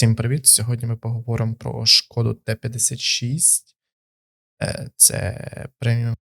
Всім привіт! Сьогодні ми поговоримо про шкоду Т-56. Е, Це преміум.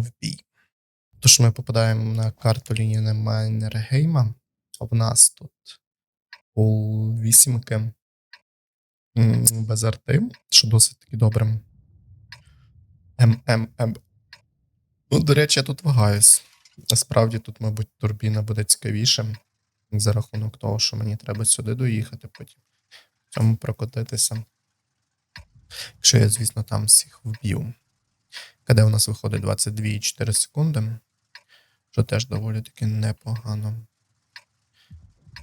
В бій. Тож ми попадаємо на карту лінії Майнергейма. А в нас тут пол вісімки без арти, що досить таки добре. МММ. Ну, до речі, я тут вагаюсь. Насправді тут, мабуть, турбіна буде цікавіше. За рахунок того, що мені треба сюди доїхати, потім в цьому прокотитися. Якщо я, звісно, там всіх вб'ю. КД у нас виходить 22,4 секунди, що теж доволі таки непогано.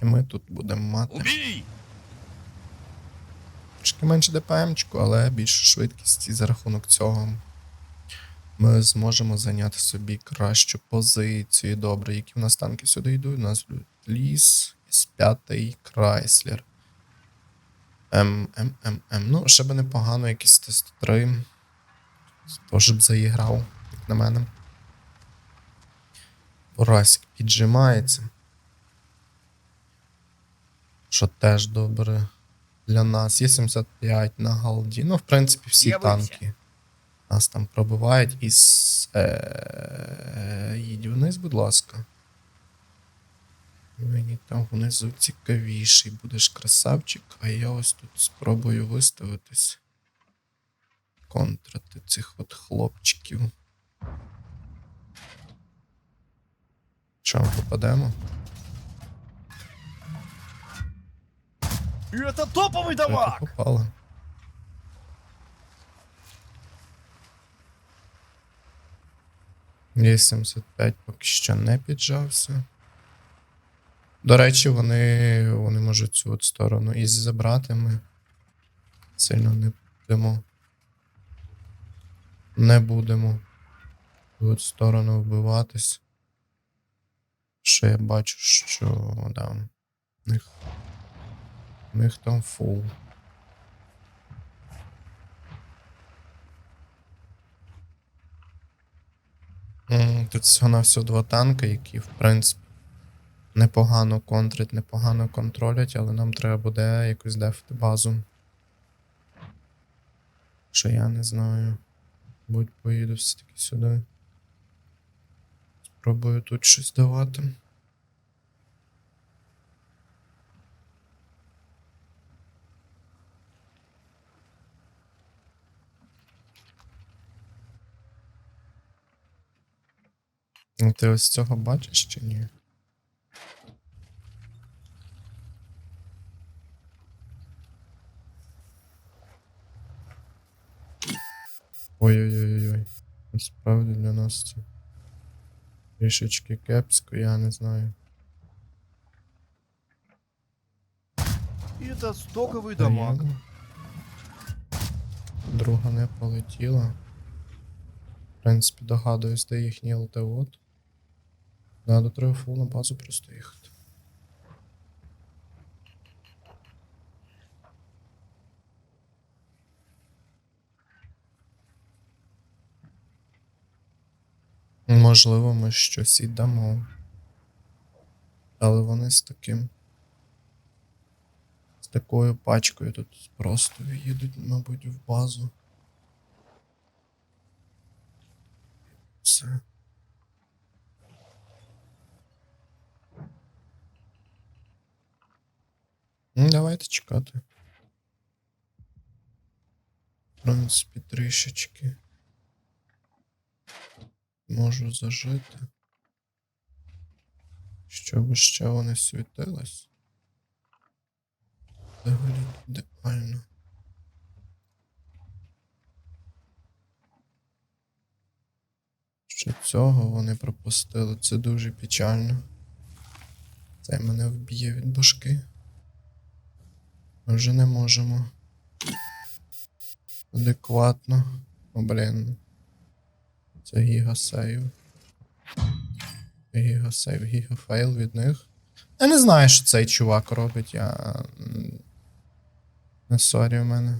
І ми тут будемо мати Убій! трошки менше ДПМчику, але більшу швидкість, і за рахунок цього ми зможемо зайняти собі кращу позицію. Добре, які в нас танки сюди йдуть? У нас ліс, С5 Крайслер. М, М, М, М. Ну, ще би непогано, якийсь Т-103. Теж б заіграв, як на мене. Борасик піджимається. Що теж добре для нас. Є 75 на галді. Ну, в принципі, всі танки нас там пробивають із. Е... Їдь вниз, будь ласка. Мені там внизу цікавіший будеш красавчик, а я ось тут спробую виставитись. Контрати цих от хлопчиків. Що, ми попадемо? Это топовый Трохи дамаг! попали. Є 75 поки що не піджався. До речі, вони, вони можуть цю от сторону і забрати ми сильно не будемо. Не будемо в сторону вбиватись. Що я бачу, що да, в них, в них там фул. Тут всього на всього два танки, які, в принципі, непогано контрять, непогано контролять, але нам треба буде якось дефати базу. Що я не знаю. Будь поїду все-таки сюди. Пробую тут щось давати. Ну, Ти ось цього бачиш чи ні? Ой-ой-ой-ой. Насправді для нас це трішечки кепсько, я не знаю. И это стоковый дамаг. Друга не полетіла. В принципі, догадуюсь, де їхній ЛТО. Надо треба фул на базу просто їхати. Можливо, ми щось і дамо. Але вони з таким. З такою пачкою тут просто їдуть, мабуть, в базу. Все. Ну, давайте чекати. В принципі, трішечки. Можу зажити. Щоб ще вони світились. Взагалі ідеально. Ще цього вони пропустили. Це дуже печально. Це мене вб'є від башки. Ми вже не можемо. Адекватно. О, блін. Це гігасейв. Гігасейв, гігафейл від них. Я не знаю, що цей чувак робить. Я. Не сорі в мене.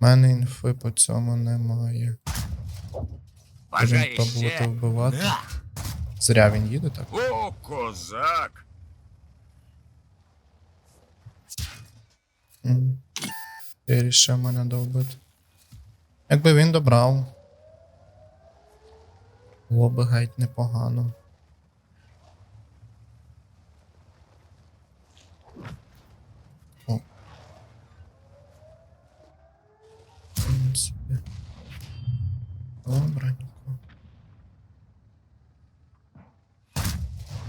У мене інфи по цьому немає. Бажаєш пробувати вбивати. Зря він їде так. О, козак! Ти рішив мене довбити. Якби він добрав. Було би геть непогано. О. Принципі. Добренько.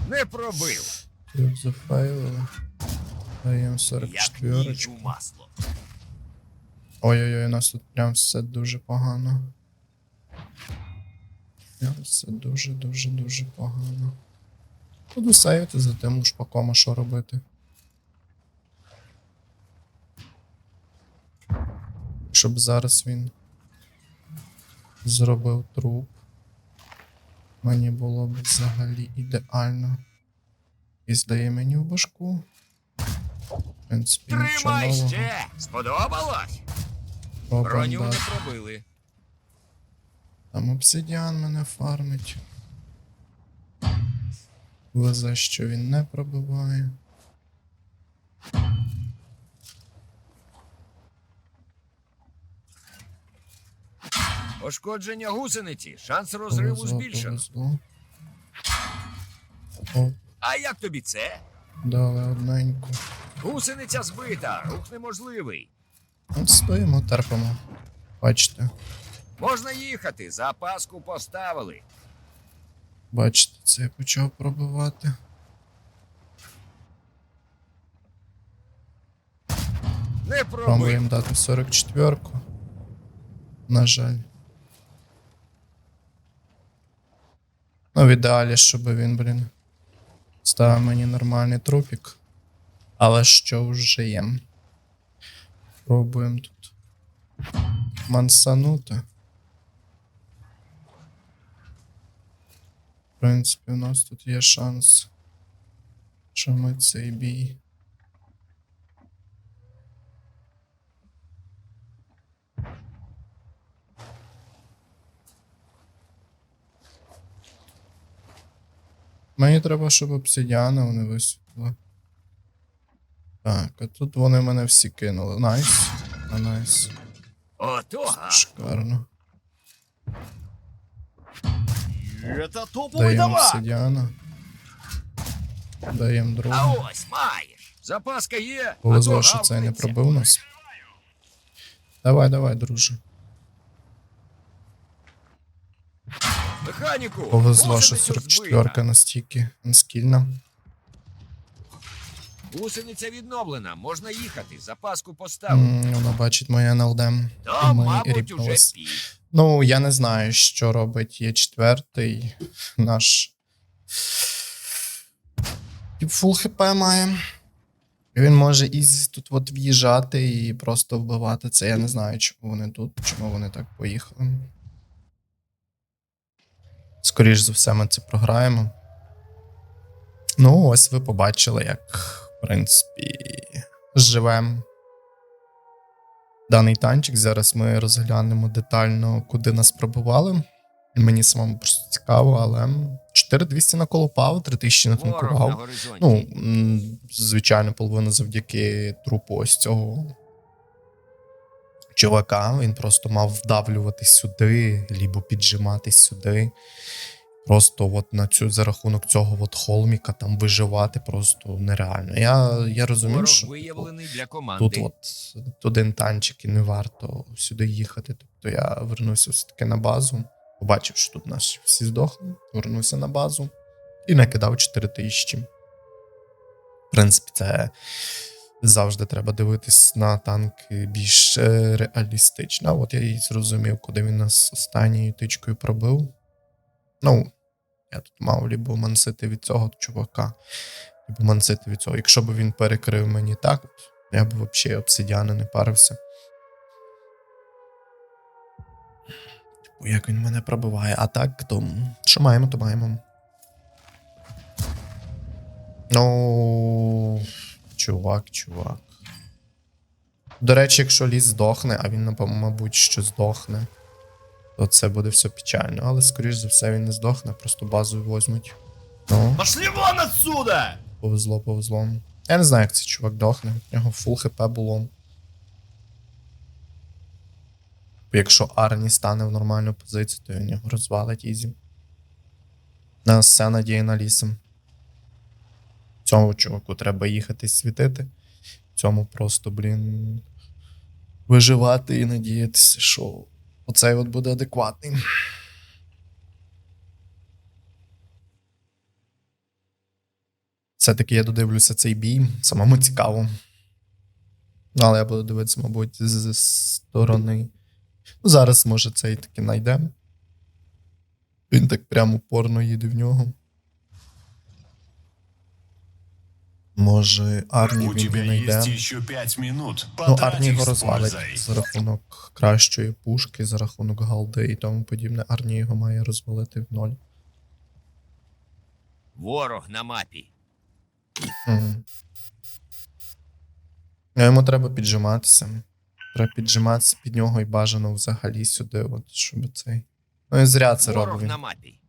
Не пробив. Тут зафейлили. Даємо Як 44. ніж у масло. Ой-ой-ой, у нас тут прям все дуже погано. Все дуже-дуже-дуже погано. Буду сейвити за тим лушпаком, а що робити. Щоб зараз він зробив труп. Мені було б взагалі ідеально. І здає мені в башку. В принципі, Тримай ще! Сподобалось? Броню не пробили. Там обсидіан мене фармить. Везе, що він не пробиває. Пошкодження гусениці. Шанс розриву Повезло, збільшено. повезло. О, А як тобі це? дали одненьку. Гусениця збита, рух неможливий. От стоїмо, терпимо. Бачите, Можна їхати, запаску поставили. бачите, це я почав пробивати. Не. Пробуємо дати 44-ку. На жаль. Ну, в ідеалі, щоб він, блін, ставив мені нормальний трупік. Але що вже є. Пробуємо тут мансанути. В принципі, у нас тут є шанс, що ми цей бій. Мені треба, щоб обсидіана вони висвітлили. Так, а тут вони мене всі кинули. Найс. А, найс. Шикарно. Это топовый Даємо дамаг! обсидіана. Даємо А другу. ось маєш. Запаска є. а Повезло, що цей не гавкнеться. пробив нас. Давай, давай, друже. Механіку. Повезло, що гусеницю 44 збита. настільки скільна. Гусениця відновлена, можна їхати, запаску поставили. М, Вона бачить моє НЛД. То, і ми мабуть, уже ріпнулись. Ну, я не знаю, що робить є четвертий. Наш. Фул хп має. Він може із тут от в'їжджати і просто вбивати це. Я не знаю, чому вони тут, чому вони так поїхали. Скоріш за все, ми це програємо. Ну, ось ви побачили, як, в принципі, живемо даний танчик. Зараз ми розглянемо детально, куди нас пробивали. Мені самому просто цікаво, але 4200 наколупав, 3000 Ворог на натанкував. Ну, звичайно, половина завдяки трупу ось цього чувака. Він просто мав вдавлюватись сюди, лібо піджиматись сюди. Просто от на цю за рахунок цього от холміка там виживати просто нереально. Я, я розумію, що виявлений для команди. тут от один танчик і не варто сюди їхати. Тобто я вернуся все-таки на базу. Побачив, що тут наші всі здохли, вернувся на базу і накидав 4 тисячі. В принципі, це завжди треба дивитись на танки більш е, реалістично. От я і зрозумів, куди він нас останньою тичкою пробив. Ну, я тут мав лібо мансити від цього чувака, лібо мансити від цього. Якщо б він перекрив мені так, я б взагалі обсидіани не парився. Типу, як він мене пробиває. А так, то що маємо, то маємо. Ну. Чувак, чувак. До речі, якщо ліс здохне, а він, мабуть, що здохне, то це буде все печально. Але, скоріш за все, він не здохне, просто базу возьмуть. Ну. Пошли вон отсюда! Повезло, повезло. Я не знаю, як цей чувак дохне. У нього фул хп було. Якщо Арні стане в нормальну позицію, то він його розвалить ізі. У нас все надія на лісом. Цьому чуваку треба їхати світити. Цьому просто, блін, виживати і надіятися, що оцей от буде адекватний. Все-таки я додивлюся цей бій, самому цікаво. Ну, Але я буду дивитися, мабуть, з сторони. Ну, зараз, може, цей таки найде. Він так прямо упорно їде в нього. Може, Арні У він тебя знайде. Ну, Арні його розвалить за рахунок кращої пушки, за рахунок галди і тому подібне. Арні його має розвалити в ноль. Ворог на мапі. Мгм. Ну, Йому треба піджиматися. Треба піджиматися під нього і бажано взагалі сюди, от, щоб цей. Ну і зря це Ворог робить. на мапі.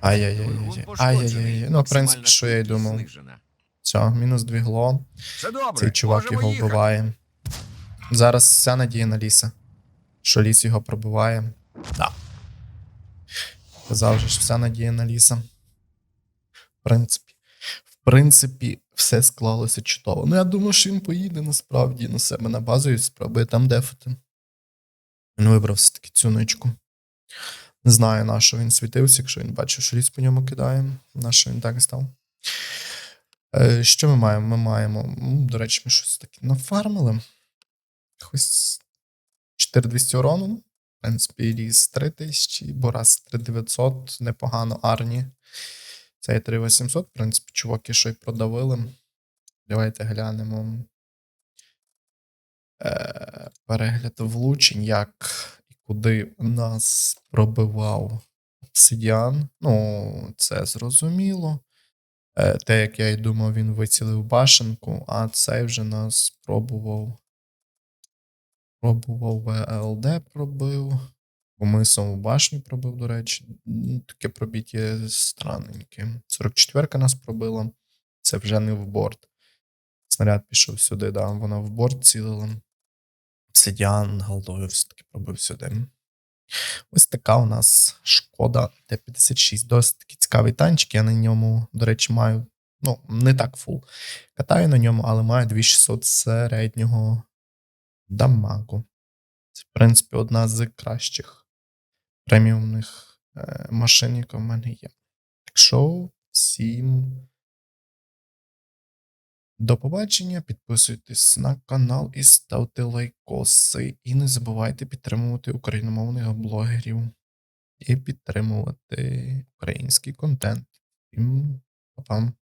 Ай-яй-яй. Ай-яй-яй. Ну, в принципі, що я й думав. знижена. Все, мінус двігло. Все добре. Цей чувак можемо його їхати. вбиває. Зараз вся надія на ліса. Що ліс його пробиває. Так. Казав же ж, вся надія на ліса. В принципі. В принципі, все склалося чудово. Ну, я думаю, що він поїде насправді на себе на базу і спробує там дефати. Він вибрав все-таки цю ничку. Не знаю, на що він світився, якщо він бачив, що ліс по ньому кидає. На що він так став. Е, Що ми маємо? Ми маємо. До речі, ми щось таке нафармили. Якось 4200 урону. В принципі, ліс 3000, Борас 3900, непогано Арні. Це 3800. В принципі, чуваки, що й продавили. Давайте глянемо. Е, перегляд влучень, як і куди нас пробивав обсидіан. Ну, це зрозуміло. Е, Те, як я й думав, він вицілив башенку, а цей вже нас пробував. Пробував ВЛД пробив. Помисом в башню пробив, до речі. Ну, Таке пробіття странненьке. 44-ка нас пробила. Це вже не в борт. Снаряд пішов сюди, да, вона в борт цілила. Обсидіан голдою все-таки пробив сюди. Ось така у нас шкода Т-56. Досить такий цікавий танчик. Я на ньому, до речі, маю. Ну, не так фул. Катаю на ньому, але маю 2600 середнього дамагу. Це, в принципі, одна з кращих преміумних е, машин, яка в мене є. Так що, всім до побачення. Підписуйтесь на канал і ставте лайкоси. І не забувайте підтримувати україномовних блогерів і підтримувати український контент. Всім па-пам.